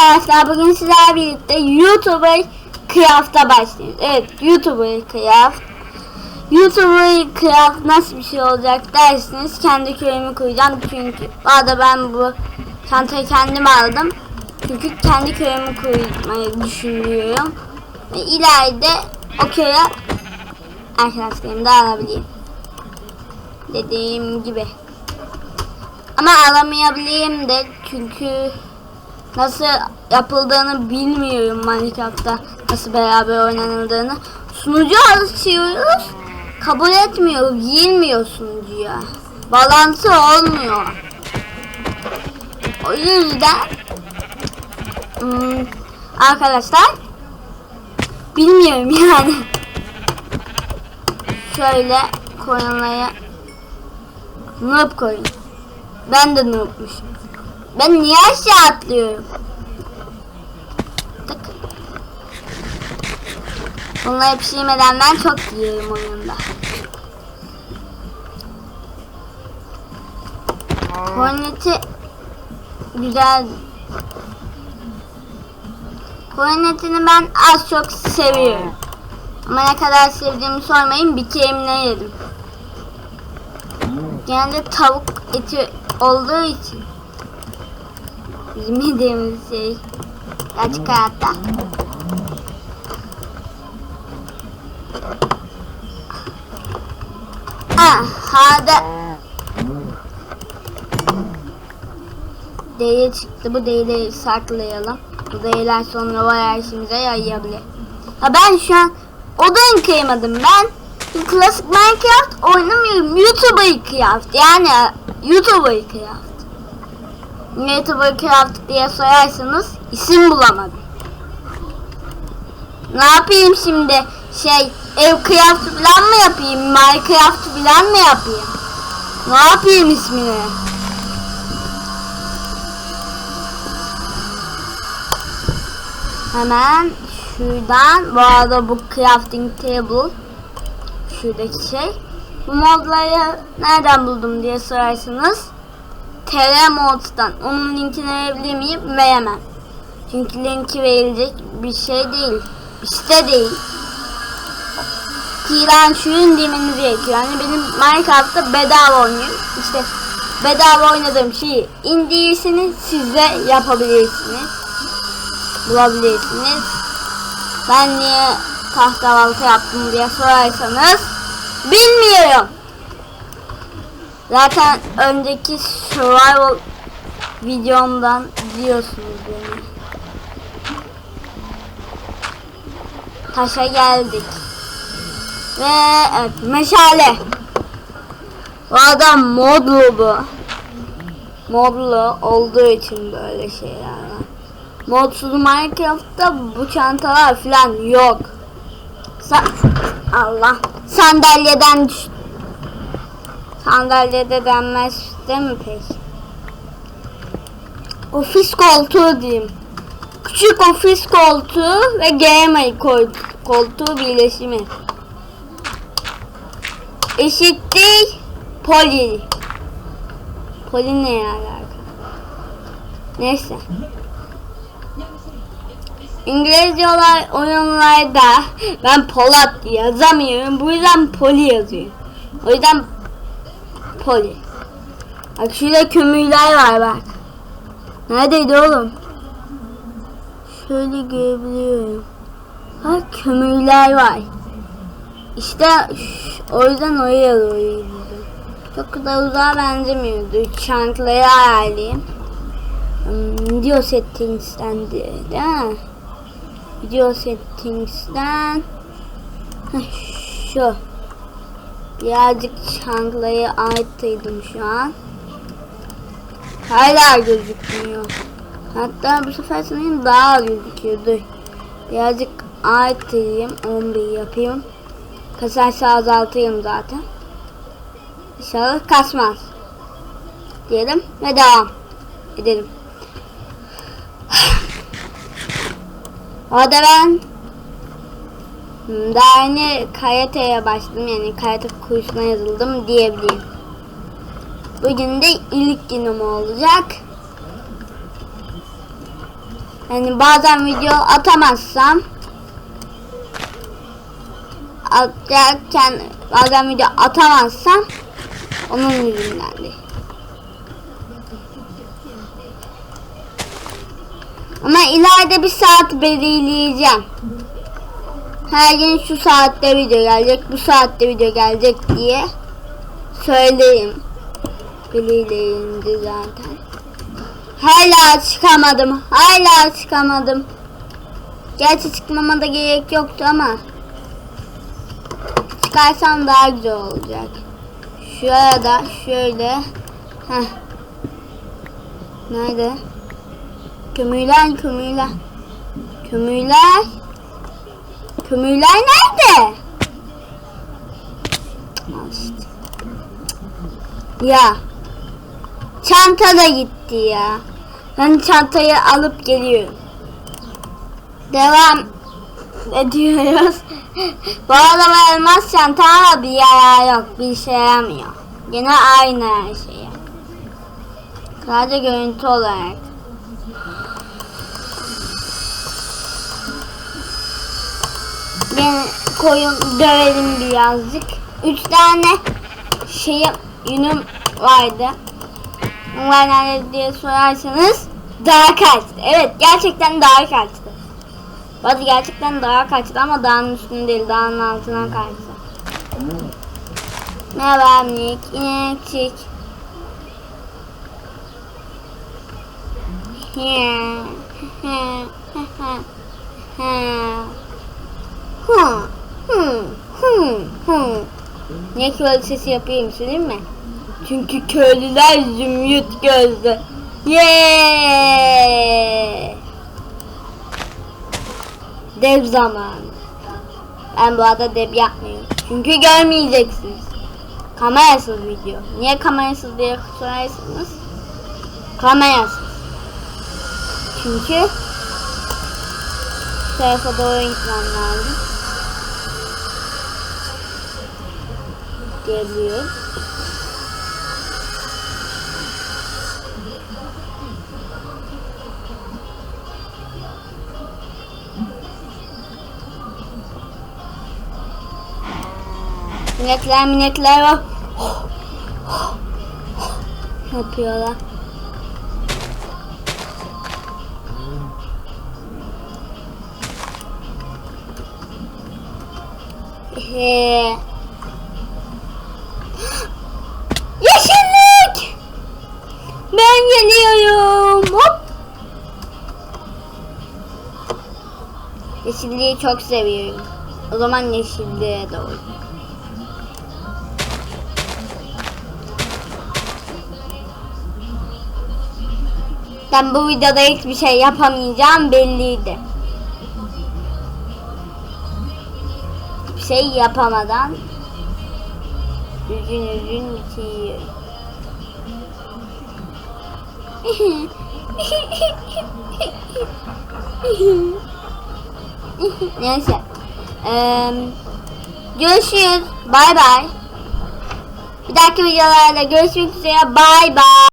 arkadaşlar bugün sizlerle birlikte YouTuber Craft'a başlıyoruz. Evet YouTuber Craft. YouTuber Craft nasıl bir şey olacak dersiniz kendi köyümü kuracağım çünkü arada ben bu çantayı kendim aldım. Çünkü kendi köyümü kurmayı düşünüyorum. Ve ileride o köye arkadaşlarımı da alabileyim. Dediğim gibi. Ama alamayabilirim de çünkü nasıl yapıldığını bilmiyorum Minecraft'ta nasıl beraber oynanıldığını. Sunucu açıyoruz kabul etmiyor girmiyor sunucuya. Balansı olmuyor. O yüzden hmm, arkadaşlar bilmiyorum yani. Şöyle koyunlara noob koyun. Ben de noobmuşum. Ben niye aşağı atlıyorum? Tık. Bunları pişirmeden ben çok yiyorum oyunda. Korneti güzel. Kornetini ben az çok seviyorum. Ama ne kadar sevdiğimi sormayın bir ne yedim. Genelde tavuk eti olduğu için bizim yediğimiz şey gerçek hayatta. Ah, hadi. Değe çıktı. Bu değeleri saklayalım. Bu değerler sonra bayağı işimize yarayabilir. Ha ben şu an odun kıymadım. Ben klasik Minecraft oynamıyorum. YouTuber Craft. Yani YouTuber Craft. Craft diye sorarsanız isim bulamadım. Ne yapayım şimdi? Şey ev craft falan mı yapayım? Minecraft falan mı yapayım? Ne yapayım ismini? Hemen şuradan bu arada bu crafting table şuradaki şey. Bu modları nereden buldum diye sorarsanız TR Mods'tan. Onun linkini verebilir miyim? Veremem. Çünkü linki verilecek bir şey değil. Bir site değil. Kiran şuyun demeniz gerekiyor. Yani benim Minecraft'ta bedava oynuyorum. İşte bedava oynadığım şeyi indirirsiniz. Siz de yapabilirsiniz. Bulabilirsiniz. Ben niye tahta balta yaptım diye sorarsanız bilmiyorum. Zaten önceki survival videomdan biliyorsunuz beni. Taşa geldik. Ve evet meşale. Bu adam modlu bu. Modlu olduğu için böyle şeyler var. Modsuz Minecraft'ta bu çantalar falan yok. Sa Allah. Sandalyeden düş. Sandalyede denmez değil mi peki? Ofis koltuğu diyeyim. Küçük ofis koltuğu ve gamer koltuğu birleşimi. Eşittir poli. Poli ne alaka? Neyse. İngilizce olay oyunlarda ben Polat yazamıyorum. Bu yüzden Poli yazıyorum. O yüzden Poli. Bak şurada kömürler var bak. Neredeydi oğlum? Şöyle görebiliyorum. Bak kömürler var. İşte o yüzden oraya doğru Çok da uzağa benzemiyordu. Çantayı ayarlayayım. Hmm, video settings'ten değil mi? Video settings'ten şu birazcık çantayı arttırdım şu an. Hala gözükmüyor. Hatta bu sefer sanırım daha gözüküyordu. Birazcık arttırayım. 11 yapayım. Kasarsa azaltayım zaten. İnşallah kasmaz. Diyelim ve devam edelim. Orada daha yeni karateye başladım yani karate kursuna yazıldım diyebilirim. Bugün de ilk günüm olacak. Yani bazen video atamazsam atarken bazen video atamazsam onun yüzündendir. Ama ileride bir saat belirleyeceğim. Her gün şu saatte video gelecek, bu saatte video gelecek diye söyleyeyim. Belirleyince zaten. Hala çıkamadım. Hala çıkamadım. Gerçi çıkmama da gerek yoktu ama çıkarsam daha güzel olacak. Şuraya da şöyle. Heh. Nerede? Kömürler, kömürler. Kömürler. Kömürler nerede? Ya. Çanta da gitti ya. Ben çantayı alıp geliyorum. Devam ediyoruz. Bu arada elmas çanta ama bir yara yok. Bir işe yaramıyor. Yine aynı her şey. Sadece görüntü olarak. Yine koyun dövelim birazcık. Üç tane şeyim yünüm vardı. Bunlar nerede diye sorarsanız daha kaçtı. Evet gerçekten daha kaçtı. Bazı gerçekten daha kaçtı ama dağın üstünde değil dağın altına kaçtı. Merhaba minik inekçik. Hı, Niye köylü sesi yapayım söyleyeyim mi? Çünkü köylüler zümrüt gözlü. Yeee! Dev zamanı. Ben bu arada dev yapmıyorum. Çünkü görmeyeceksiniz. Kamerasız video. Niye kamerasız diye sorarsınız? Kamerasız. Çünkü tarafa doğru gitmem lazım. Geliyor. Minekler minekler var. Yapıyorlar. Ee, Yeşillik! Ben geliyorum. Hop. Yeşilliği çok seviyorum. O zaman yeşilliğe doğru. Ben bu videoda hiçbir şey yapamayacağım belliydi. Hiçbir şey yapamadan üzün üzün bitiyor. Neyse. Ee, görüşürüz. Bay bay. Bir dahaki videolarda görüşmek üzere. Bay bay.